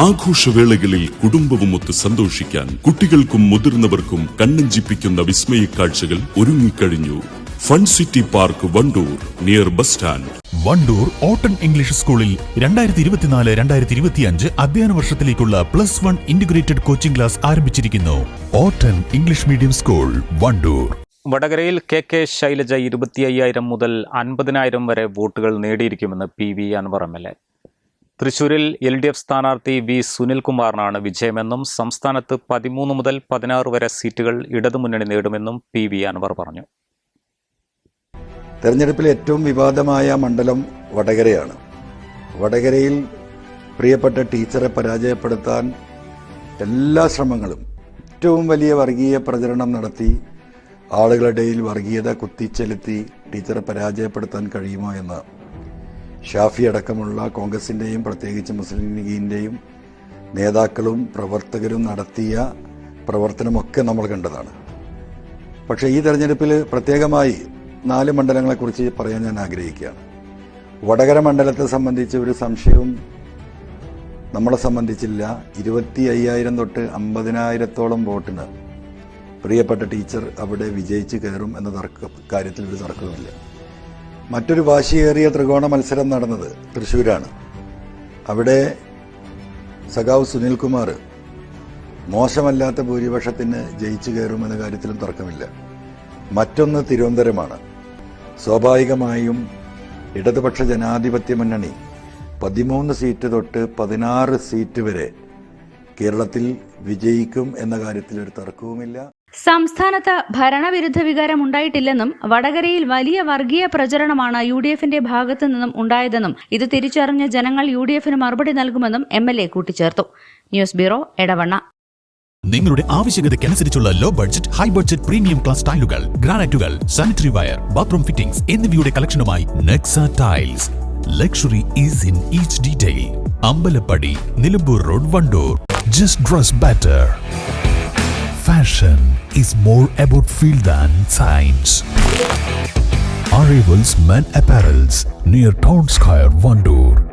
ആഘോഷവേളകളിൽ കുടുംബവുമൊത്ത് സന്തോഷിക്കാൻ കുട്ടികൾക്കും മുതിർന്നവർക്കും കണ്ണഞ്ചിപ്പിക്കുന്ന വിസ്മയ കാഴ്ചകൾ ഒരുങ്ങിക്കഴിഞ്ഞു. Fun city park Wandoor near bus stand. Wandoor ഓട്ടൺ English സ്കൂളിൽ രണ്ടായിരത്തി ഇരുപത്തിനാല് രണ്ടായിരത്തി ഇരുപത്തിയഞ്ച് അധ്യയന വർഷത്തിലേക്കുള്ള plus one integrated coaching class ആരംഭിച്ചിരിക്കുന്നു. ഓട്ടൺ ഇംഗ്ലീഷ് മീഡിയം സ്കൂൾ വണ്ടൂർ. വടകരയിൽ കെ കെ ശൈലജ ഇരുപത്തി അയ്യായിരം മുതൽ അൻപതിനായിരം വരെ വോട്ടുകൾ നേടിയിരിക്കുമെന്ന് P V Anvar M L A. തൃശൂരിൽ എൽ ഡി എഫ് സ്ഥാനാർത്ഥി വി സുനിൽകുമാറിനാണ് വിജയമെന്നും സംസ്ഥാനത്ത് പതിമൂന്ന് മുതൽ പതിനാറ് വരെ സീറ്റുകൾ ഇടതുമുന്നണി നേടുമെന്നും പി വി അൻവർ പറഞ്ഞു. തെരഞ്ഞെടുപ്പിൽ ഏറ്റവും വിവാദമായ മണ്ഡലം വടകരയാണ്. വടകരയിൽ പ്രിയപ്പെട്ട ടീച്ചറെ പരാജയപ്പെടുത്താൻ എല്ലാ ശ്രമങ്ങളും ഏറ്റവും വലിയ വർഗീയ പ്രചരണം നടത്തി ആളുകളുടെ വർഗീയത കുത്തിച്ചെലുത്തി ടീച്ചറെ പരാജയപ്പെടുത്താൻ കഴിയുമോ എന്ന് ഷാഫി അടക്കമുള്ള കോൺഗ്രസിന്റെയും പ്രത്യേകിച്ച് മുസ്ലിം ലീഗിന്റെയും നേതാക്കളും പ്രവർത്തകരും നടത്തിയ പ്രവർത്തനമൊക്കെ നമ്മൾ കണ്ടതാണ്. പക്ഷേ ഈ തെരഞ്ഞെടുപ്പിൽ പ്രത്യേകമായി നാല് മണ്ഡലങ്ങളെക്കുറിച്ച് പറയാൻ ഞാൻ ആഗ്രഹിക്കുകയാണ്. വടകര മണ്ഡലത്തെ സംബന്ധിച്ച് ഒരു സംശയവും നമ്മളെ സംബന്ധിച്ചില്ല. ഇരുപത്തി അയ്യായിരം തൊട്ട് അമ്പതിനായിരത്തോളം വോട്ടിന് പ്രിയപ്പെട്ട ടീച്ചർ അവിടെ വിജയിച്ച് കയറും എന്ന തർക്ക കാര്യത്തിൽ ഒരു തർക്കവുമില്ല. മറ്റൊരു വാശിയേറിയ ത്രികോണ മത്സരം നടന്നത് തൃശ്ശൂരാണ്. അവിടെ സഖാവ് സുനിൽകുമാർ മോശമല്ലാത്ത ഭൂരിപക്ഷത്തിന് ജയിച്ചു കയറുമെന്ന കാര്യത്തിലും തർക്കമില്ല. മറ്റൊന്ന് തിരുവനന്തപുരമാണ്. സ്വാഭാവികമായും ഇടതുപക്ഷ ജനാധിപത്യ മുന്നണി പതിമൂന്ന് സീറ്റ് തൊട്ട് പതിനാറ് സീറ്റ് വരെ കേരളത്തിൽ വിജയിക്കും എന്ന കാര്യത്തിൽ ഒരു തർക്കവുമില്ല. സംസ്ഥാനത്ത് ഭരണവിരുദ്ധ വികാരം ഉണ്ടായിട്ടില്ലെന്നും വടകരയിൽ വലിയ വർഗീയ പ്രചരണമാണ് യു ഡി എഫിന്റെ ഭാഗത്തു നിന്നും ഉണ്ടായതെന്നും ഇത് തിരിച്ചറിഞ്ഞ ജനങ്ങൾ യു ഡി എഫിന് മറുപടി നൽകുമെന്നും എം എൽ എ കൂട്ടിച്ചേർത്തു. News bureau Edavanna. നിങ്ങളുടെ ആവശ്യകതയ്ക്കനുസരിച്ചുള്ള low budget high budget premium class ടൈലുകൾ ഗ്രാനൈറ്റുകൾ സാനിറ്ററി വയർ ബാത്റൂം ഫിറ്റിംഗ്സ് എന്നിവയുടെ കളക്ഷനുമായി Nexa tiles luxury is in each detail Ambalappadi Nilambur road Wandoor. Just dress better fashion is more about feel than science. Arrivals Men Apparels near Town Square, Vandoor.